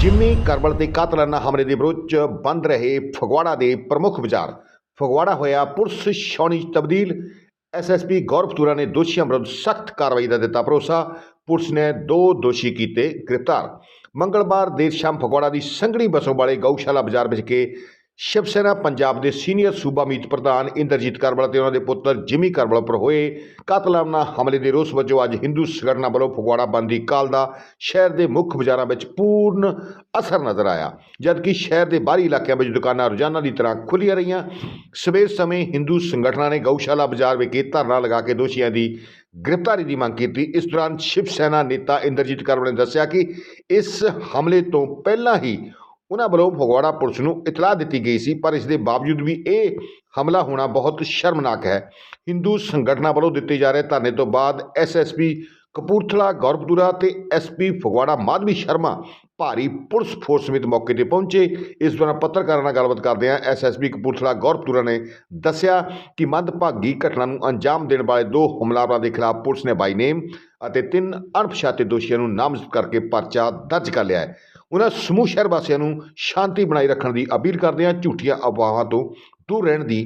Jimmy ਕਰਬਲ ਦੇ ਕਾਤਲਾਨਾ ਹਮਲੇ ਦੇ ਵਿਰੋਧ 'ਚ ਬੰਦ ਰਹੇ ਫਗਵਾੜਾ ਦੇ ਪ੍ਰਮੁੱਖ ਬਾਜ਼ਾਰ। ਫਗਵਾੜਾ ਹੋਇਆ ਪੁਲਿਸ ਛਾਉਣੀ 'ਚ ਤਬਦੀਲ। ਐਸਐਸਪੀ ਗੌਰਵ ਤੁਰਾ ਨੇ ਦੋਸ਼ੀਆਂ ਵਿਰੁੱਧ ਸਖਤ ਕਾਰਵਾਈ ਦਾ ਦਿੱਤਾ ਭਰੋਸਾ। ਪੁਲਿਸ ਨੇ ਦੋ ਦੋਸ਼ੀ ਕੀਤੇ ਗ੍ਰਿਫਤਾਰ। ਮੰਗਲਵਾਰ ਦੇਰ ਸ਼ਾਮ ਫਗਵਾੜਾ ਦੀ ਸੰਘਣੀ ਬੱਸੋਂ ਵਾਲੇ ਗਊਸ਼ਾਲਾ ਬਾਜ਼ਾਰ ਵਿੱਚ ਸ਼ਿਵ ਸੈਨਾ ਪੰਜਾਬ ਦੇ ਸੀਨੀਅਰ ਸੂਬਾ ਮੀਤ ਪ੍ਰਧਾਨ ਇੰਦਰਜੀਤ ਕਰਬਲ ਅਤੇ ਉਹਨਾਂ ਦੇ ਪੁੱਤਰ ਜਿਮੀ ਕਰਬਲ ਉੱਪਰ ਹੋਏ ਕਾਤਲਾਨਾ ਹਮਲੇ ਦੇ ਰੋਸ ਵਜੋਂ ਅੱਜ ਹਿੰਦੂ ਸੰਗਠਨਾਂ ਵੱਲੋਂ ਫਗਵਾੜਾ ਬੰਦ ਦੀ ਕਾਲ ਦਾ ਸ਼ਹਿਰ ਦੇ ਮੁੱਖ ਬਾਜ਼ਾਰਾਂ ਵਿੱਚ ਪੂਰਨ ਅਸਰ ਨਜ਼ਰ ਆਇਆ, ਜਦਕਿ ਸ਼ਹਿਰ ਦੇ ਬਾਹਰੀ ਇਲਾਕਿਆਂ ਵਿੱਚ ਦੁਕਾਨਾਂ ਰੋਜ਼ਾਨਾ ਦੀ ਤਰ੍ਹਾਂ ਖੁੱਲ੍ਹੀਆਂ ਰਹੀਆਂ। ਸਵੇਰ ਸਮੇਂ ਹਿੰਦੂ ਸੰਗਠਨਾਂ ਨੇ ਗਊਸ਼ਾਲਾ ਬਾਜ਼ਾਰ ਵਿਖੇ ਧਰਨਾ ਲਗਾ ਕੇ ਦੋਸ਼ੀਆਂ ਦੀ ਗ੍ਰਿਫਤਾਰੀ ਦੀ ਮੰਗ ਕੀਤੀ। ਇਸ ਦੌਰਾਨ ਸ਼ਿਵ ਸੈਨਾ ਨੇਤਾ ਇੰਦਰਜੀਤ ਕਰਵਲ ਨੇ ਦੱਸਿਆ ਕਿ ਇਸ ਹਮਲੇ ਤੋਂ ਪਹਿਲਾਂ ਹੀ ਉਹਨਾਂ ਵੱਲੋਂ ਫਗਵਾੜਾ ਪੁਲਿਸ ਨੂੰ ਇਤਲਾਹ ਦਿੱਤੀ ਗਈ ਸੀ, ਪਰ ਇਸ ਦੇ ਬਾਵਜੂਦ ਵੀ ਇਹ ਹਮਲਾ ਹੋਣਾ ਬਹੁਤ ਸ਼ਰਮਨਾਕ ਹੈ। ਹਿੰਦੂ ਸੰਗਠਨਾਂ ਵੱਲੋਂ ਦਿੱਤੇ ਜਾ ਰਹੇ ਧਰਨੇ ਤੋਂ ਬਾਅਦ ਐਸਐਸਪੀ ਕਪੂਰਥਲਾ, ਗੌਰਵਪੁਰਾ ਤੇ ਐਸਪੀ ਫਗਵਾੜਾ ਮਾਧਵੀ ਸ਼ਰਮਾ ਭਾਰੀ ਪੁਲਿਸ ਫੋਰਸ ਸਮੇਤ ਮੌਕੇ ਤੇ ਪਹੁੰਚੇ। ਇਸ ਦੌਰਾਨ ਪੱਤਰਕਾਰਾਂ ਨਾਲ ਗੱਲਬਾਤ ਕਰਦਿਆਂ ਐਸਐਸਪੀ ਕਪੂਰਥਲਾ, ਗੌਰਵਪੁਰਾ ਨੇ ਦੱਸਿਆ ਕਿ ਮੰਦਭਾਗੀ ਘਟਨਾ ਨੂੰ ਅੰਜਾਮ ਦੇਣ ਵਾਲੇ ਦੋ ਹਮਲਾਵਰਾਂ ਦੇ ਖਿਲਾਫ ਪੁਲਿਸ ਨੇ ਬਾਈ ਨੇਮ ਅਤੇ ਤਿੰਨ ਅਣਪਛਾਤੇ ਦੋਸ਼ੀਆਂ ਨੂੰ ਨਾਮਜ਼ਦ ਕਰਕੇ ਪਰਚਾ ਦਰਜ ਕਰ ਲਿਆ ਹੈ। ਉਹਨਾਂ ਸਮੂਹ ਸ਼ਹਿਰ ਵਾਸੀਆਂ ਨੂੰ ਸ਼ਾਂਤੀ ਬਣਾਈ ਰੱਖਣ ਦੀ ਅਪੀਲ ਕਰਦੇ ਹਾਂ। ਝੂਠੀਆਂ ਅਫਵਾਹਾਂ ਤੋਂ ਦੂਰ ਰਹਿਣ ਦੀ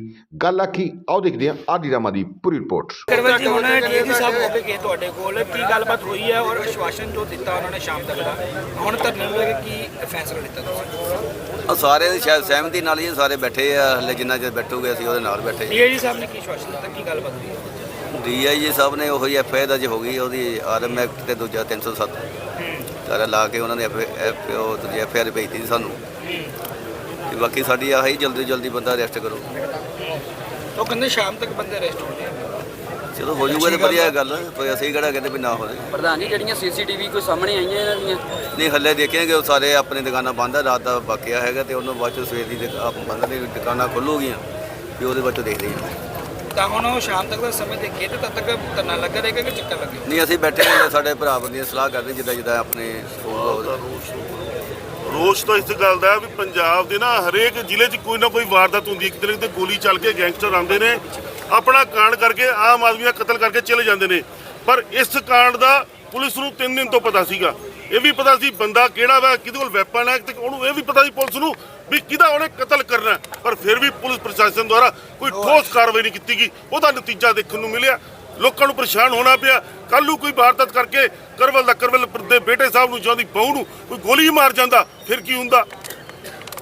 ਗੱਲ ਆਖੀ ਆਓ ਦੇਖਦੇ ਹਾਂ ਆਦੀ ਰਾਮਾ ਦੀ ਪੂਰੀ ਰਿਪੋਰਟ। ਕਰਵਲ ਜੀ ਹੁਣ ਡੀਜੀ ਸਾਹਿਬ ਹੋ ਕੇ ਗਏ ਤੁਹਾਡੇ ਕੋਲ। ਕੀ ਗੱਲਬਾਤ ਹੋਈ ਹੈ ਔਰ ਆਸ਼ਵਾਸਨ ਜੋ ਦਿੱਤਾ ਉਹਨਾਂ ਨੇ ਸ਼ਾਮ ਤੱਕ ਦਾ? ਹੁਣ ਧਰਨੇ ਨੂੰ ਲੈ ਕੇ ਫੈਸਲਾ ਲਿੱਤਾ ਤੁਸੀਂ? ਆ ਸਾਰੇ ਦੀ ਸ਼ਾਇਦ ਸਹਿਮਤੀ ਨਾਲ ਹੀ ਇਹ ਸਾਰੇ ਬੈਠੇ ਆ ਹਲੇ ਜਿੰਨਾ ਚਿਰ ਬੈਠੂਗੇ ਅਸੀਂ ਉਹਦੇ ਨਾਲ ਬੈਠੇ। ਡੀਜੀ ਸਾਹਿਬ ਨੇ ਕੀ ਆਸ਼ਵਾਸਨ ਦਿੱਤਾ? ਕੀ ਗੱਲਬਾਤ ਹੋਈ? ਹੈ ਡੀਆਈਜੀ ਸਾਹਿਬ ਨੇ ਉਹੀ ਐਫ ਆਈ ਦਰਜ ਹੋ ਗਈ ਉਹਦੀ ਆਰਐਮ ਐਕਟ ਤੇ ਦੂਜਾ 307 ਸਾਰਾ ਲਾ ਕੇ ਉਹਨਾਂ ਨੇ ਐਫ ਐਫ ਉਹ ਦੂਜੀ ਐਫ ਆਰ ਭੇਜਤੀ ਸੀ ਸਾਨੂੰ। ਤੇ ਬਾਕੀ ਸਾਡੀ ਆਹੀ ਜਲਦੀ ਜਲਦੀ ਬੰਦਾ ਅਰੈਸਟ ਕਰੋ। ਉਹ ਕਹਿੰਦੇ ਸ਼ਾਮ ਤੱਕ ਬੰਦੇ ਅਰੈਸਟ ਹੋਣਗੇ ਚਲੋ ਹੋ ਜਾਊਗਾ ਤੇ ਵਧੀਆ ਗੱਲ ਕੋਈ ਅਸੀਂ ਕਿਹੜਾ ਕਹਿੰਦੇ ਵੀ ਨਾ ਹੋਵੇ। ਪ੍ਰਧਾਨ ਜੀ ਜਿਹੜੀਆਂ ਸੀਸੀਟੀਵੀ ਕੋਈ ਸਾਹਮਣੇ ਆਈਆਂ ਇਹਨਾਂ ਦੀਆਂ? ਨਹੀਂ ਹੱਲੇ ਦੇਖਾਂਗੇ ਉਹ ਸਾਰੇ ਆਪਣੀ ਦੁਕਾਨਾਂ ਬੰਦ ਆ। ਰਾਤ ਦਾ ਬਾਕੀਆ ਹੈਗਾ ਤੇ ਉਹਨੂੰ ਬਾਅਦ ਚ ਸਵੇਰ ਦੀ ਦੁਕ- ਆਪ ਬੰਦ ਦੀ ਦੁਕਾਨਾਂ ਖੁੱਲੂਗੀਆਂ ਵੀ ਉਹਦੇ ਬਾਅਦ ਚੋਂ ਦੇਖਦੇ ਹਾਂ ਤਾਂ ਹੁਣ ਉਹ ਸ਼ਾਮ ਤੱਕ ਦਾ ਸਮੇਂ ਦੇਖੀਏ ਤੇ ਤਦ ਤੱਕ ਧਰਨਾ ਲੱਗਾ ਰਹੇਗਾ ਕਿ ਚੱਕਰ ਲੱਗੇ? ਨਹੀਂ ਅਸੀਂ ਬੈਠੇ ਹਾਂ ਸਾਡੇ ਭਰਾ ਬੰਦੀਆਂ ਸਲਾਹ ਕਰਦੇ ਜਿੱਦਾਂ ਜਿੱਦਾਂ ਆਪਣੇ ਹੋਊਗਾ ਰੋਸ਼ ਤਾਂ ਇਸ ਗੱਲ ਦਾ ਹੈ ਵੀ ਪੰਜਾਬ ਦੇ ਨਾ ਹਰੇਕ ਜ਼ਿਲ੍ਹੇ 'ਚ ਕੋਈ ਨਾ ਕੋਈ ਵਾਰਦਾਤ ਹੁੰਦੀ ਹੈ। ਕਿਤੇ ਨਾ ਕਿਤੇ ਗੋਲੀ ਚੱਲ ਕੇ ਗੈਂਗਸਟਰ ਆਉਂਦੇ ਨੇ ਆਪਣਾ ਕਾਂਡ ਕਰਕੇ ਆਮ ਆਦਮੀ ਦਾ ਕਤਲ ਕਰਕੇ ਚਲੇ ਜਾਂਦੇ ਨੇ। ਪਰ ਇਸ ਕਾਂਡ ਦਾ ਪੁਲਿਸ ਨੂੰ 3 ਦਿਨ ਤੋਂ ਪਤਾ ਸੀਗਾ। ਇਹ ਵੀ ਪਤਾ ਸੀ ਬੰਦਾ ਕਿਹੜਾ ਵਾ ਕਿਹਦੇ ਕੋਲ ਵੈਪਨ ਹੈ ਤੇ ਉਹਨੂੰ ਇਹ ਵੀ ਪਤਾ ਸੀ ਪੁਲਿਸ ਨੂੰ ਵੀ ਕਿਹਦਾ ਉਹਨੇ ਕਤਲ ਕਰਨਾ। ਪਰ ਫਿਰ ਵੀ ਪੁਲਿਸ ਪ੍ਰਸ਼ਾਸਨ ਦੁਆਰਾ ਕੋਈ ਠੋਸ ਕਾਰਵਾਈ ਨਹੀਂ ਕੀਤੀ ਗਈ। ਉਹਦਾ ਨਤੀਜਾ ਦੇਖਣ ਨੂੰ ਮਿਲਿਆ। ਲੋਕਾਂ ਨੂੰ ਪਰੇਸ਼ਾਨ ਹੋਣਾ ਪਿਆ। ਕੱਲ ਨੂੰ ਕੋਈ ਵਾਰਦਾਤ ਕਰਕੇ ਕਰਵਲ ਦਾ ਕਰਵਲ ਦੇ ਬੇਟੇ ਸਾਹਿਬ ਨੂੰ ਜਾਂਦੀ ਬਹੂ ਨੂੰ ਕੋਈ ਗੋਲੀ ਮਾਰ ਜਾਂਦਾ ਫਿਰ ਕੀ ਹੁੰਦਾ?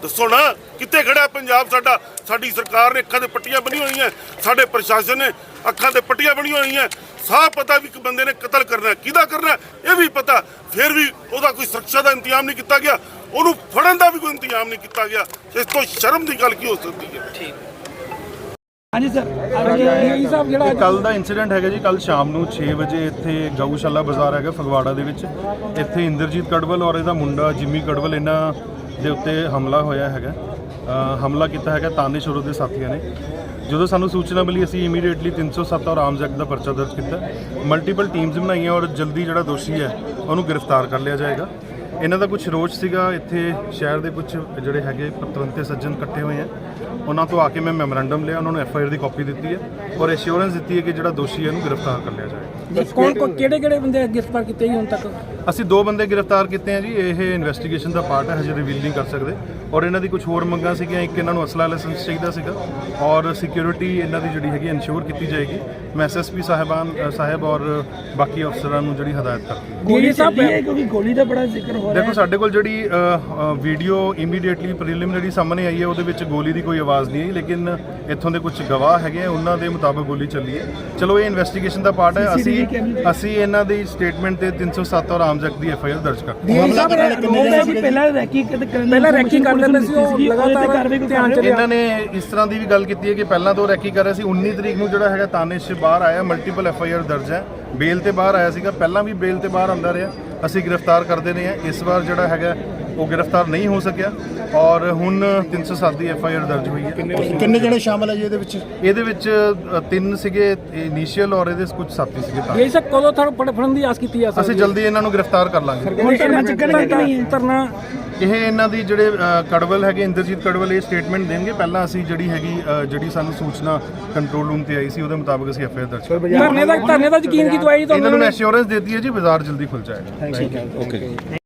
ਦੱਸੋ ਨਾ ਕਿੱਥੇ ਖੜਾ ਪੰਜਾਬ ਸਾਡਾ? ਸਾਡੀ ਸਰਕਾਰ ਨੇ ਅੱਖਾਂ ਦੇ ਪੱਟੀਆਂ ਬਣੀਆਂ ਹੋਈਆਂ। ਸਾਡੇ ਪ੍ਰਸ਼ਾਸਨ ਨੇ ਅੱਖਾਂ ਦੇ ਪੱਟੀਆਂ ਬਣੀਆਂ ਹੋਈਆਂ। ਸਾਫ਼ ਪਤਾ ਵੀ ਇੱਕ ਬੰਦੇ ਨੇ ਕਤਲ ਕਰਨਾ ਕਿਹਦਾ ਕਰਨਾ ਇਹ ਵੀ ਪਤਾ। ਫਿਰ ਵੀ ਉਹਦਾ ਕੋਈ ਸੁਰੱਖਿਆ ਦਾ ਇੰਤਜ਼ਾਮ ਨਹੀਂ ਕੀਤਾ ਗਿਆ। ਉਹਨੂੰ ਫੜਨ ਦਾ ਵੀ ਕੋਈ ਇੰਤਜ਼ਾਮ ਨਹੀਂ ਕੀਤਾ ਗਿਆ। ਇਸ ਤੋਂ ਸ਼ਰਮ ਦੀ ਗੱਲ ਕੀ ਹੋ ਸਕਦੀ ਹੈ? ਇਹ ਕੱਲ ਦਾ ਇਨਸੀਡੈਂਟ ਹੈਗਾ ਜੀ ਕੱਲ ਸ਼ਾਮ ਨੂੰ 6 ਵਜੇ ਇੱਥੇ ਗਊਸ਼ਾਲਾ ਬਾਜ਼ਾਰ ਹੈਗਾ ਫਗਵਾੜਾ ਦੇ ਵਿੱਚ। ਇੱਥੇ ਇੰਦਰਜੀਤ ਕੜਵਲ ਔਰ ਇਹਦਾ ਮੁੰਡਾ ਜਿਮੀ ਕੜਵਲ ਇਹਨਾਂ ਦੇ ਉੱਤੇ ਹਮਲਾ ਹੋਇਆ ਹੈਗਾ। ਹਮਲਾ ਕੀਤਾ ਹੈਗਾ ਤਾਨੇਸ਼ਵਰ ਦੇ ਸਾਥੀਆਂ ਨੇ। ਜਦੋਂ ਸਾਨੂੰ ਸੂਚਨਾ ਮਿਲੀ, ਅਸੀਂ ਇਮੀਡੀਏਟਲੀ 307 ਔਰ ਆਰਮਸ ਐਕਟ ਦਾ ਪਰਚਾ ਦਰਜ ਕੀਤਾ। ਮਲਟੀਪਲ ਟੀਮਸ ਬਣਾਈਆਂ ਔਰ ਜਲਦੀ ਜਿਹੜਾ ਦੋਸ਼ੀ ਹੈ, ਉਹਨੂੰ ਗ੍ਰਿਫਤਾਰ ਕਰ ਲਿਆ ਜਾਏਗਾ। ਇਹਨਾਂ ਦਾ ਕੁਝ ਰੋਚ ਸੀਗਾ। ਇੱਥੇ ਸ਼ਹਿਰ ਦੇ ਕੁਝ ਜਿਹੜੇ ਹੈਗੇ ਪਤਵੰਤੇ ਸੱਜਣ ਇਕੱਠੇ ਹੋਏ ਆ। ਉਹਨਾਂ ਤੋਂ ਆ ਕੇ ਮੈਂ ਮੈਮੋਰੈਂਡਮ ਲਿਆ ਉਹਨਾਂ ਨੂੰ ਐਫ ਆਈ ਆਰ ਦੀ ਕਾਪੀ ਦਿੱਤੀ ਹੈ ਔਰ ਐਸ਼ੋਰੈਂਸ ਦਿੱਤੀ ਹੈ ਕਿ ਜਿਹੜਾ ਦੋਸ਼ੀ ਹੈ ਉਹਨੂੰ ਗ੍ਰਿਫਤਾਰ ਕਰ ਲਿਆ ਜਾਏਗਾ ਕੌਣ ਕੌਣ ਕਿਹੜੇ ਕਿਹੜੇ ਬੰਦੇ ਗ੍ਰਿਫਤਾਰ ਕੀਤੇ ਜੀ ਹੁਣ ਤੱਕ? ਅਸੀਂ ਦੋ ਬੰਦੇ ਗ੍ਰਿਫਤਾਰ ਕੀਤੇ ਆ ਜੀ ਇਹ ਇਨਵੈਸਟੀਗੇਸ਼ਨ ਦਾ ਪਾਰਟ ਹੈ ਹਜੇ ਰਿਵੀਲ ਨਹੀਂ ਕਰ ਸਕਦੇ। ਔਰ ਇਹਨਾਂ ਦੀ ਕੁਝ ਹੋਰ ਮੰਗਾਂ ਸੀਗੀਆਂ ਇੱਕ ਇਹਨਾਂ ਨੂੰ ਅਸਲਾ ਲਾਇਸੈਂਸ ਚਾਹੀਦਾ ਸੀਗਾ ਔਰ ਸਿਕਿਉਰਿਟੀ ਇਹਨਾਂ ਦੀ ਜਿਹੜੀ ਹੈਗੀ ਇਨਸ਼ੋਰ ਕੀਤੀ ਜਾਏਗੀ। ਮੈਂ ਐਸਐਸਪੀ ਸਾਹਿਬਾਨ ਅ, ਸਾਹਿਬ ਔਰ ਬਾਕੀ ਅਫਸਰਾਂ ਨੂੰ ਜਿਹੜੀ ਹਦਾਇਤ ਕਰਤੀ ਗੋਲੀ ਹੈ ਕਿਉਂਕਿ ਗੋਲੀ ਦਾ ਬੜਾ ਜ਼ਿਕਰ ਹੋ ਦੇਖੋ ਸਾਡੇ ਕੋਲ ਜਿਹੜੀ ਵੀਡੀਓ ਇਮੀਡੀਏਟਲੀ ਪ੍ਰੀਲਿਮਿਨਰੀ ਸਾਹਮਣੇ ਆਈ ਹੈ ਉਹਦੇ ਵਿੱਚ ਗੋਲੀ ਦੀ ਕੋਈ ਆਵਾਜ਼ ਨਹੀਂ ਆਈ ਲੇਕਿਨ ਇੱਥੋਂ ਦੇ ਕੁਝ ਗਵਾਹ ਹੈਗੇ ਆ ਉਹਨਾਂ ਦੇ ਮੁਤਾਬਕ ਗੋਲੀ ਚੱਲੀ ਹੈ। ਚਲੋ ਇਹ ਇਨਵੈਸਟੀਗੇਸ਼ਨ ਦਾ ਪਾਰਟ ਹੈ। ਅਸੀਂ ਅਸੀਂ ਇਹਨਾਂ ਦੀ ਸਟੇਟਮੈਂਟ ਤੇ 307 ਔਰ ਐਕਟ ਦੀ ਐਫ ਆਈ ਆਰ ਦਰਜ ਕਿੰਨੇ ਸੀ? ਪਹਿਲਾਂ ਰੈਕੀ ਪਹਿਲਾਂ ਰੈਕੀ ਕਰ ਲੈਂਦੇ ਸੀ ਉਹ ਲਗਾਤਾਰ ਧਿਆਨ ਚ ਇਹਨਾਂ ਨੇ ਇਸ ਤਰ੍ਹਾਂ ਦੀ ਵੀ ਗੱਲ ਕੀਤੀ ਹੈ ਕਿ ਪਹਿਲਾਂ ਤੋਂ ਰੈਕੀ ਕਰ ਰਿਹਾ ਸੀ 19 ਤਰੀਕ ਨੂੰ ਜਿਹੜਾ ਹੈਗਾ ਤਾਨਿਸ਼ ਬਾਹਰ ਆਇਆ ਮਲਟੀਪਲ ਐਫ ਆਈ ਆਰ ਦਰਜ ਹੈ। ਬੇਲ ਤੇ ਬਾਹਰ ਆਇਆ ਸੀਗਾ ਪਹਿਲਾਂ ਵੀ ਬੇਲ ਤੇ ਬਾਹਰ ਆਂਦਾ ਰਿਹਾ। ਅਸੀਂ ਗ੍ਰਿਫਤਾਰ ਕਰਦੇ ਰਹੇ ਹਾਂ। ਇਸ ਵਾਰ ਜਿਹੜਾ ਹੈਗਾ ਉਹ ਗ੍ਰਿਫਤਾਰ ਨਹੀਂ ਹੋ ਸਕਿਆ ਔਰ ਹੁਣ 307 ਦੀ ਐਫ ਆਈ ਆਰ ਦਰਜ ਹੋਈ ਹੈ। ਕਿੰਨੇ ਜਣੇ ਸ਼ਾਮਲ ਹੈ ਜੀ ਇਹਦੇ ਵਿੱਚ? ਇਹਦੇ ਵਿੱਚ ਅ, ਤਿੰਨ ਸੀਗੇ ਇਨੀਸ਼ੀਅਲ ਔਰ ਇਹਦੇ ਕੁਝ ਸਾਥੀ ਸੀਗੇ ਤਾਂ ਇਹ ਸਭ ਕਦੋਂ ਤੱਕ ਫੜ- ਫੜਨ ਦੀ ਆਸ ਕੀਤੀ ਆ ਅਸੀਂ ਜਲਦੀ ਇਹਨਾਂ ਨੂੰ ਗ੍ਰਿਫਤਾਰ ਕਰ ਲਾਂਗੇ। ਹੁਣ ਧਰਨਾ ਚੱਕਣਾ ਕਿ ਨਹੀਂ ਧਰਨਾ ਇਹ ਇਹਨਾਂ ਦੀ ਜਿਹੜੇ ਅ, ਕੜਵਲ ਹੈਗੇ ਇੰਦਰਜੀਤ ਕੜਵਲ ਇਹ ਸਟੇਟਮੈਂਟ ਦੇਣਗੇ। ਪਹਿਲਾਂ ਅਸੀਂ ਜਿਹੜੀ ਹੈਗੀ ਅ, ਜਿਹੜੀ ਸਾਨੂੰ ਸੂਚਨਾ ਕੰਟਰੋਲ ਰੂਮ ਤੇ ਆਈ ਸੀ ਉਹਦੇ ਮੁਤਾਬਕ ਅਸੀਂ ਐਫਆਈਆਰ ਦਰਜ ਕਰ ਧਰਨੇ ਦਾ ਧਰਨੇ ਦਾ ਯਕੀਨ ਕੀ ਦਵਾਈ ਇਹਨਾਂ ਤੁਹਾਨੂੰ ਨੂੰ ਐਸ਼ੋਰੈਂਸ ਦਿੱਤੀ ਹੈ ਜੀ ਬਾਜ਼ਾਰ ਜਲਦੀ ਖੁੱਲ ਜਾਏਗਾ।